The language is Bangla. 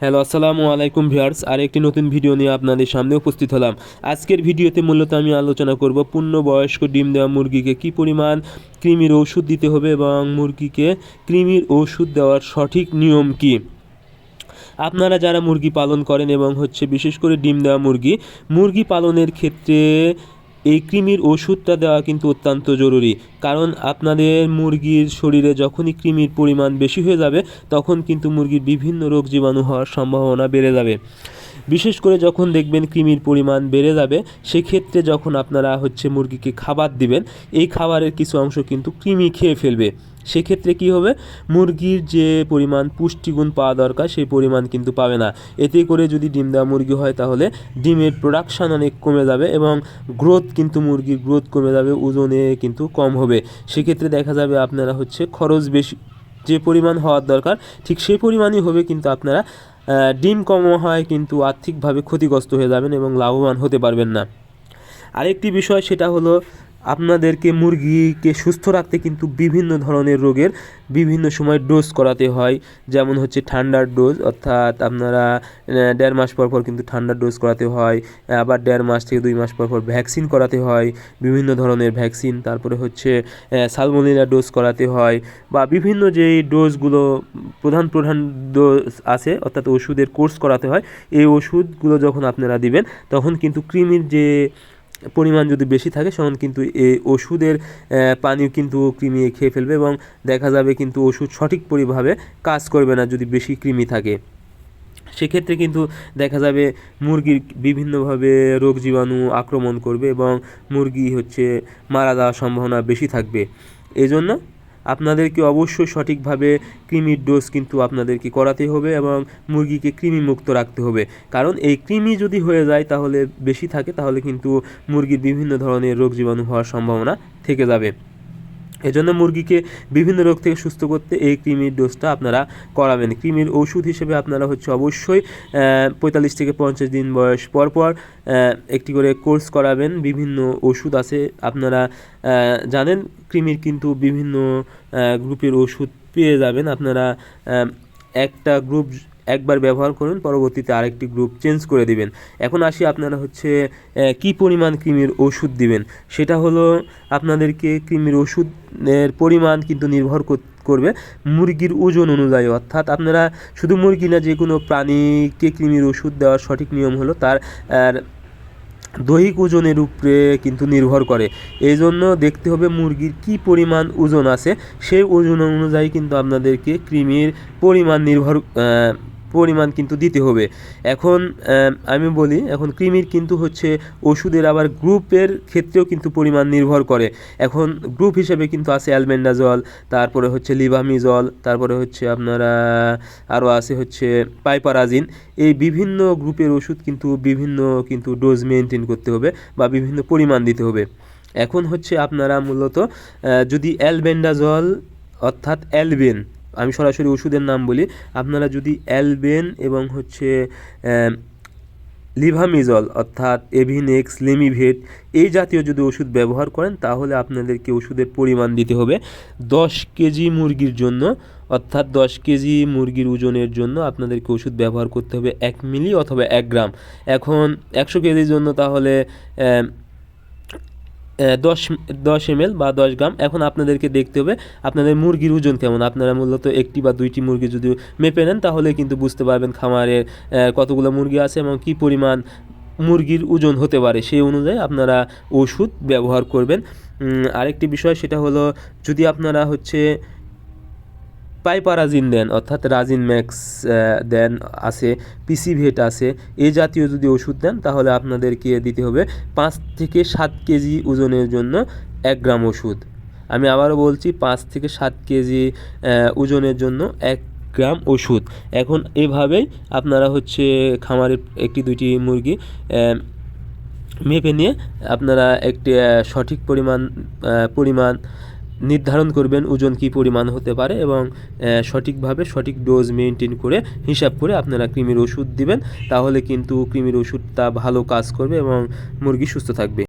হ্যালো, আসসালামু আলাইকুম ভিউয়ার্স। আর একটি নতুন ভিডিও নিয়ে আপনাদের সামনে উপস্থিত হলাম। আজকের ভিডিওতে মূলত আমি আলোচনা করব পূর্ণবয়স্ক ডিম দেওয়া মুরগিকে কী পরিমাণ কৃমির ওষুধ দিতে হবে এবং মুরগিকে কৃমির ওষুধ দেওয়ার সঠিক নিয়ম কী? আপনারা যারা মুরগি পালন করেন এবং হচ্ছে বিশেষ করে ডিম দেওয়া মুরগি মুরগি পালনের ক্ষেত্রে এই কৃমির ওষুধটা দেওয়া কিন্তু অত্যন্ত জরুরি। কারণ আপনাদের মুরগির শরীরে যখনই কৃমির পরিমাণ বেশি হয়ে যাবে, তখন কিন্তু মুরগির বিভিন্ন রোগ জীবাণু হওয়ার সম্ভাবনা বেড়ে যাবে। বিশেষ করে যখন দেখবেন কৃমির পরিমাণ বেড়ে যাবে, সেক্ষেত্রে যখন আপনারা হচ্ছে মুরগিকে খাবার দিবেন, এই খাবারের কিছু অংশ কিন্তু কৃমি খেয়ে ফেলবে। সেক্ষেত্রে কি হবে? মুরগির যে পরিমাণ পুষ্টিগুণ পাওয়া দরকার, সেই পরিমাণ কিন্তু পাবে না। এতে করে যদি ডিম দেওয়া মুরগি হয়, তাহলে ডিমের প্রোডাকশান অনেক কমে যাবে এবং গ্রোথ কিন্তু মুরগির গ্রোথ কমে যাবে, ওজনে কিন্তু কম হবে। সেক্ষেত্রে দেখা যাবে আপনারা হচ্ছে খরচ বেশি, যে পরিমাণ হওয়ার দরকার, ঠিক সেই পরিমাণই হবে, কিন্তু আপনারা ডিম কম হয়, কিন্তু আর্থিকভাবে ক্ষতিগ্রস্ত হয়ে যাবেন এবং লাভবান হতে পারবেন না। আরেকটি বিষয়, সেটা হলো আপনাদেরকে মুরগিকে সুস্থ রাখতে কিন্তু বিভিন্ন ধরনের রোগের বিভিন্ন সময় ডোজ করাতে হয়। যেমন হচ্ছে ঠান্ডার ডোজ অর্থাৎ আপনারা দেড় মাস পর পর কিন্তু ঠান্ডার ডোজ করাতে হয়। আবার দেড় মাস থেকে দুই মাস পর পর ভ্যাকসিন করাতে হয়। বিভিন্ন ধরনের ভ্যাকসিন তারপরে হচ্ছে সালমোনিলা ডোজ করাতে হয়। বা বিভিন্ন যেই ডোজগুলো প্রধান প্রধান ডোজ আছে, অর্থাৎ ওষুধের কোর্স করাতে হয়, এই ওষুধগুলো যখন আপনারা দিবেন, তখন কিন্তু কৃমির যে পরিমাণ যদি বেশি থাকে তখন কিন্তু এই ওষুধের পানিও কিন্তু কৃমি খেয়ে ফেলবে এবং দেখা যাবে কিন্তু ওষুধ সঠিক পরিভাবে কাজ করবে না যদি বেশি কৃমি থাকে। সেক্ষেত্রে কিন্তু দেখা যাবে মুরগির বিভিন্নভাবে রোগ জীবাণু আক্রমণ করবে এবং মুরগি হচ্ছে মারা যাওয়ার সম্ভাবনা বেশি থাকবে। এই জন্য আপনাদেরকে অবশ্যই সঠিকভাবে কৃমির ডোজ কিন্তু আপনাদেরকে করাতে হবে এবং মুরগিকে কৃমি মুক্ত রাখতে হবে। কারণ এই কৃমি যদি হয়ে যায় তাহলে বেশি থাকে, তাহলে কিন্তু মুরগির বিভিন্ন ধরনের রোগ জীবাণু হওয়ার সম্ভাবনা থেকে যাবে। এজন্য মুরগিকে বিভিন্ন রোগ থেকে সুস্থ করতে এই কৃমির ডোজটা আপনারা করাবেন। কৃমির ওষুধ হিসেবে আপনারা হচ্ছে অবশ্যই পঁয়তাল্লিশ থেকে পঞ্চাশ দিন বয়স পর পর একটি করে কোর্স করাবেন। বিভিন্ন ওষুধ আছে, আপনারা জানেন, কৃমির কিন্তু বিভিন্ন গ্রুপের ওষুধ পেয়ে যাবেন। আপনারা একটা গ্রুপ একবার ব্যবহার করুন, পরবর্তীতে আরেকটি গ্রুপ চেঞ্জ করে দিবেন। এখন আসি আপনারা হচ্ছে কি পরিমাণ কৃমির ওষুধ দিবেন? সেটা হলো আপনাদেরকে কৃমির ওষুধের পরিমাণ কিন্তু নির্ভর কর- করবে মুরগির ওজন অনুযায়ী। অর্থাৎ আপনারা শুধু মুরগি না যে কোনো প্রাণীকে কৃমির ওষুধ দেওয়ার সঠিক নিয়ম হলো তার দৈহিক ওজনের উপরে কিন্তু নির্ভর করে। এই জন্য দেখতে হবে মুরগির কি পরিমাণ ওজন আছে। সেই ওজন অনুযায়ী কিন্তু আপনাদেরকে কৃমির পরিমাণ নির্ভর পরিমাণ কিন্তু দিতে হবে। এখন আমি বলি, এখন কৃমির কিন্তু হচ্ছে ওষুধের আবার গ্রুপের ক্ষেত্রেও কিন্তু পরিমাণ নির্ভর করে। এখন গ্রুপ হিসেবে কিন্তু আছে অ্যালবেন্ডাজল তারপরে হচ্ছে লিভামিজল তারপরে হচ্ছে আপনারা আরও আছে হচ্ছে পাইপারাজিন। এই বিভিন্ন গ্রুপের ওষুধ কিন্তু বিভিন্ন কিন্তু ডোজ মেনটেন করতে হবে বা বিভিন্ন পরিমাণ দিতে হবে। এখন হচ্ছে আপনারা মূলত যদি অ্যালবেন্ডাজল অর্থাৎ অ্যালবেন আমি সরাসরি ওষুধের নাম বলি। আপনারা যদি অ্যালবেন এবং হচ্ছে লিভামিজল অর্থাৎ এভিনেক্স, লিমিভেট এই জাতীয় যদি ওষুধ ব্যবহার করেন, তাহলে আপনাদেরকে ওষুধের পরিমাণ দিতে হবে দশ কেজি মুরগির জন্য। অর্থাৎ দশ কেজি মুরগির ওজনের জন্য আপনাদেরকে ওষুধ ব্যবহার করতে হবে এক মিলি অথবা এক গ্রাম। এখন একশো কেজির জন্য তাহলে দশ দশ এম বা দশ গ্রাম। এখন আপনাদেরকে দেখতে হবে আপনাদের মুরগির ওজন কেমন। আপনারা মূলত একটি বা দুইটি মুরগি যদি মেপে নেন, তাহলে কিন্তু বুঝতে পারবেন খামারের কতগুলো মুরগি আছে এবং কী পরিমাণ মুরগির ওজন হতে পারে। সেই অনুযায়ী আপনারা ওষুধ ব্যবহার করবেন। আরেকটি বিষয় সেটা হলো, যদি আপনারা হচ্ছে পাইপারাজিন দেন, অর্থাৎ রাজিন ম্যাক্স দেন আছে পিসিভেট আছে। এ জাতীয় যদি ওষুধ দেন, তাহলে আপনাদেরকে দিতে হবে পাঁচ থেকে সাত কেজি ওজনের জন্য এক গ্রাম ওষুধ। আমি আবারও বলছি, পাঁচ থেকে সাত কেজি ওজনের জন্য এক গ্রাম ওষুধ। এখন এভাবেই আপনারা হচ্ছে খামারের একটি দুইটি মুরগি মেপে নিয়ে আপনারা একটি সঠিক পরিমাণ পরিমাণ নির্ধারণ করবেন ওজন কী পরিমাণ হতে পারে এবং সঠিকভাবে সঠিক ডোজ মেনটেন করে, হিসাব করে আপনারা কৃমির ওষুধ দিবেন, তাহলে কিন্তু কৃমির ওষুধটা ভালো কাজ করবে এবং মুরগি সুস্থ থাকবে।